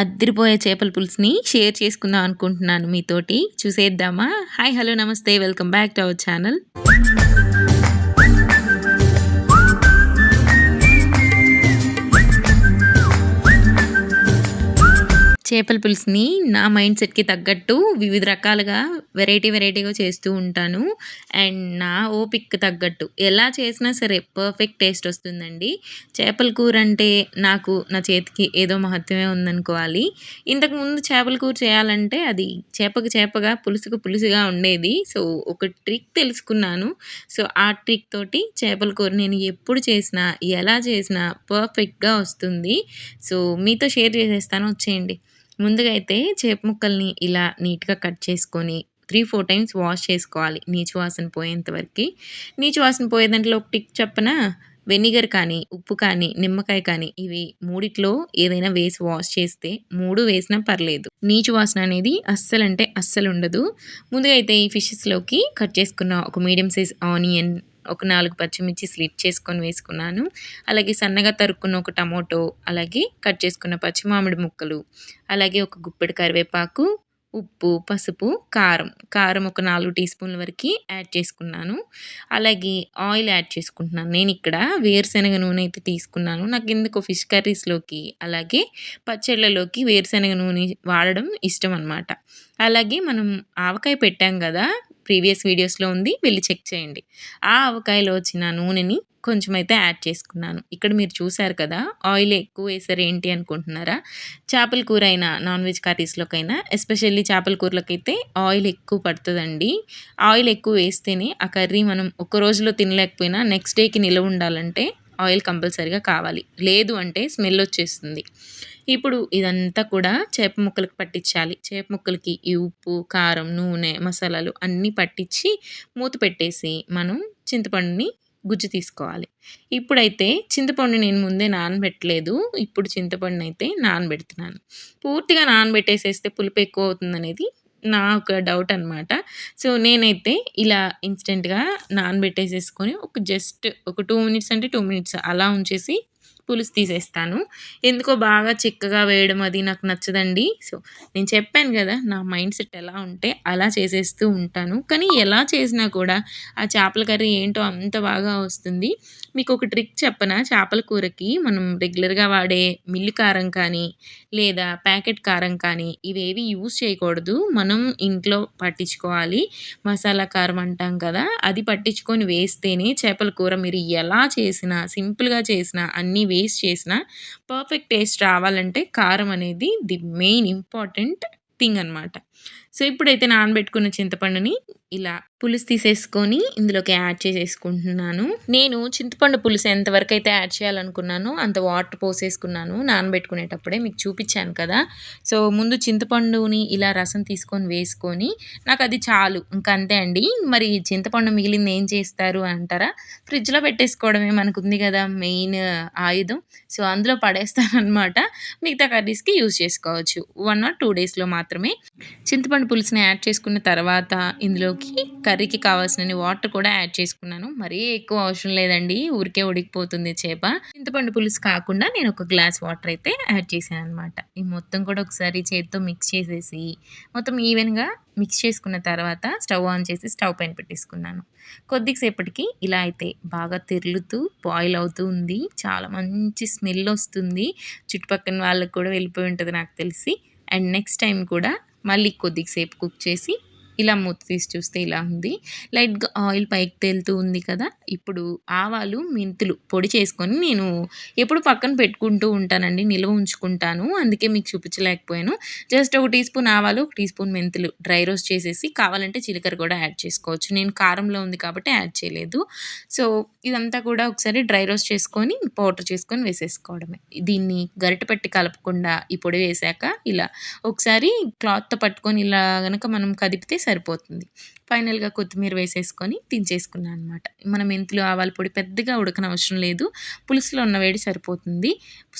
అద్దరిపోయే చేపల పులుసుని షేర్ చేసుకుందాం అనుకుంటున్నాను మీతోటి. చూసేద్దామా? హాయ్ హలో నమస్తే. Welcome back to our channel. చేపల పులుసుని నా మైండ్ సెట్కి తగ్గట్టు వివిధ రకాలుగా వెరైటీ వెరైటీగా చేస్తూ ఉంటాను. అండ్ నా ఓపిక్కి తగ్గట్టు ఎలా చేసినా సరే పర్ఫెక్ట్ టేస్ట్ వస్తుందండి. చేపల కూర అంటే నాకు నా చేతికి ఏదో మహత్వమే ఉందనుకోవాలి. ఇంతకుముందు చేపల కూర చేయాలంటే అది చేపకు చేపగా పులుసుకు పులుసుగా ఉండేది. సో ఒక ట్రిక్ తెలుసుకున్నాను. సో ఆ ట్రిక్ తోటి చేపల కూర నేను ఎప్పుడు చేసినా ఎలా చేసినా పర్ఫెక్ట్గా వస్తుంది. సో మీతో షేర్ చేసేస్తాను. వచ్చేయండి. ముందుగా అయితే చేప ముక్కల్ని ఇలా నీట్గా కట్ చేసుకొని త్రీ ఫోర్ టైమ్స్ వాష్ చేసుకోవాలి. నీచు వాసన పోయేంత వరకు. నీచు వాసన పోయే దాంట్లో ఒక టిక్ చెప్పన వెనిగర్ కానీ ఉప్పు కానీ నిమ్మకాయ కానీ ఇవి మూడిట్లో ఏదైనా వేసి వాష్ చేస్తే మూడు వేసినా పర్లేదు. నీచు వాసన అనేది అస్సలు అంటే అస్సలు ఉండదు. ముందుగా అయితే ఈ ఫిషెస్లోకి కట్ చేసుకున్న ఒక మీడియం సైజ్ ఆనియన్ ఒక నాలుగు పచ్చిమిర్చి స్లిప్ చేసుకొని వేసుకున్నాను. అలాగే సన్నగా తరుక్కున్న ఒక టమోటో అలాగే కట్ చేసుకున్న పచ్చి మామిడి ముక్కలు అలాగే ఒక గుప్పెడు కరివేపాకు ఉప్పు పసుపు కారం. కారం ఒక నాలుగు టీ స్పూన్ల వరకు యాడ్ చేసుకున్నాను. అలాగే ఆయిల్ యాడ్ చేసుకుంటున్నాను. నేను ఇక్కడ వేరుశనగ నూనె అయితే తీసుకున్నాను. నాకు ఎందుకు ఫిష్ కర్రీస్లోకి అలాగే పచ్చళ్ళలోకి వేరుశనగ నూనె వాడడం ఇష్టం అనమాట అలాగే మనం ఆవకాయ పెట్టాం కదా ప్రీవియస్ వీడియోస్లో ఉంది వెళ్ళి చెక్ చేయండి. ఆ ఆవకాయలో వచ్చిన నూనెని కొంచెం అయితే యాడ్ చేసుకున్నాను. ఇక్కడ మీరు చూసారు కదా ఆయిల్ ఎక్కువ వేసారు ఏంటి అనుకుంటున్నారా? చేపల కూర అయినా నాన్ వెజ్ కర్రీస్లోకైనా ఎస్పెషల్లీ చేపల కూరలకైతే ఆయిల్ ఎక్కువ పడుతుందండి. ఆయిల్ ఎక్కువ వేస్తేనే ఆ కర్రీ మనం ఒక రోజులో తినలేకపోయినా నెక్స్ట్ డేకి నిలవ ఉండాలంటే ఆయిల్ కంపల్సరీగా కావాలి. లేదు అంటే స్మెల్ వచ్చేస్తుంది. ఇప్పుడు ఇదంతా కూడా చేప ముక్కలకి పట్టించాలి. చేప ముక్కలకి ఈ ఉప్పు కారం నూనె మసాలాలు అన్నీ పట్టించి మూత పెట్టేసి మనం చింతపండుని గుజ్జు తీసుకోవాలి. ఇప్పుడైతే చింతపండు నేను ముందే నానబెట్టలేదు. ఇప్పుడు చింతపండుని అయితే నానబెడుతున్నాను. పూర్తిగా నానబెట్టేసేస్తే పులుపు ఎక్కువ అవుతుంది అనేది నా ఒక డౌట్ అనమాట సో నేనైతే ఇలా ఇన్స్టెంట్గా నానబెట్టేసేసుకొని ఒక జస్ట్ ఒక టూ మినిట్స్ అంటే టూ మినిట్స్ అలా ఉంచేసి పులుసు తీసేస్తాను. ఎందుకో బాగా చిక్కగా వేయడం అది నాకు నచ్చదండి. సో నేను చెప్పాను కదా నా మైండ్ సెట్ ఎలా ఉంటే అలా చేసేస్తూ ఉంటాను. కానీ ఎలా చేసినా కూడా ఆ చేపల కర్రీ ఏంటో అంత బాగా వస్తుంది. మీకు ఒక ట్రిక్ చెప్పనా? చేపల కూరకి మనం రెగ్యులర్గా వాడే మిల్లు కారం కానీ లేదా ప్యాకెట్ కారం కానీ ఇవేవి యూస్ చేయకూడదు. మనం ఇంట్లో పట్టించుకోవాలి. మసాలా కారం అంటాం కదా అది పట్టించుకొని వేస్తేనే చేపల కూర మీరు ఎలా చేసినా సింపుల్గా చేసినా అన్నీ టేస్ట్ చేసినా పర్ఫెక్ట్ టేస్ట్ రావాలంటే కారం అనేది ది మెయిన్ ఇంపార్టెంట్ థింగ్ అనమాట సో ఇప్పుడైతే నానబెట్టుకున్న చింతపండుని ఇలా పులుసు తీసేసుకొని ఇందులోకి యాడ్ చేసేసుకుంటున్నాను. నేను చింతపండు పులుసు ఎంతవరకు అయితే యాడ్ చేయాలనుకున్నానో అంత వాటర్ పోసేసుకున్నాను నానబెట్టుకునేటప్పుడే మీకు చూపించాను కదా. సో ముందు చింతపండుని ఇలా రసం తీసుకొని వేసుకొని నాకు అది చాలు. ఇంకా అంతే అండి. మరి చింతపండు మిగిలింది ఏం చేస్తారు అంటారా? ఫ్రిడ్జ్లో పెట్టేసుకోవడమే మనకు ఉంది కదా మెయిన్ ఆయుధం. సో అందులో పడేస్తానమాట మిగతా కర్రీస్కి యూజ్ చేసుకోవచ్చు. వన్ ఆర్ టూ డేస్లో మాత్రమే. చింతపండు పులుసుని యాడ్ చేసుకున్న తర్వాత ఇందులో ఇందులోకి కర్రీకి కావాల్సిన వాటర్ కూడా యాడ్ చేసుకున్నాను. మరీ ఎక్కువ అవసరం లేదండి. ఊరికే ఉడికిపోతుంది చేప. చింతపండు పులుసు కాకుండా నేను ఒక గ్లాస్ వాటర్ అయితే యాడ్ చేశాను అనమాట ఈ మొత్తం కూడా ఒకసారి చేతితో మిక్స్ చేసేసి మొత్తం ఈవెన్గా మిక్స్ చేసుకున్న తర్వాత స్టవ్ ఆన్ చేసి స్టవ్ పైన పెట్టేసుకున్నాను. కొద్దిసేపటికి ఇలా అయితే బాగా తిరులుతూ బాయిల్ అవుతూ ఉంది. చాలా మంచి స్మెల్ వస్తుంది. చుట్టుపక్కల వాళ్ళకి కూడా వెళ్ళిపోయి ఉంటుంది నాకు తెలిసి. అండ్ నెక్స్ట్ టైం కూడా మళ్ళీ కొద్దిసేపు కుక్ చేసి ఇలా మూత తీసి చూస్తే ఇలా ఉంది. లైట్గా ఆయిల్ పైకి తేలుతూ ఉంది కదా. ఇప్పుడు ఆవాలు మెంతులు పొడి చేసుకొని నేను ఎప్పుడు పక్కన పెట్టుకుంటూ ఉంటానండి. నిల్వ ఉంచుకుంటాను. అందుకే మీకు చూపించలేకపోయాను. జస్ట్ ఒక టీ స్పూన్ ఆవాలు ఒక టీ స్పూన్ మెంతులు డ్రై రోస్ట్ చేసేసి కావాలంటే జీలకర్ర కూడా యాడ్ చేసుకోవచ్చు. నేను కారంలో ఉంది కాబట్టి యాడ్ చేయలేదు. సో ఇదంతా కూడా ఒకసారి డ్రై రోస్ట్ చేసుకొని పౌడర్ చేసుకొని వేసేసుకోవడమే. దీన్ని గరిట పెట్టి కలపకుండా ఈ పొడి వేసాక ఇలా ఒకసారి క్లాత్తో పట్టుకొని ఇలా కనుక మనం కదిపితే సరిపోతుంది. ఫైనల్గా కొత్తిమీర వేసేసుకొని దించేసుకున్నాను అనమాట మన మెంతులు ఆవాల పొడి పెద్దగా ఉడకనవసరం లేదు. పులుసులో ఉన్న వేడి సరిపోతుంది.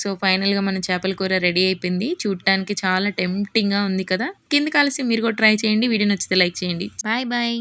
సో ఫైనల్గా మన చేపల కూర రెడీ అయిపోయింది. చూడటానికి చాలా టెంప్టింగ్గా ఉంది కదా. కింద కలిసి మీరు కూడా ట్రై చేయండి. వీడియో నచ్చితే లైక్ చేయండి. Bye bye.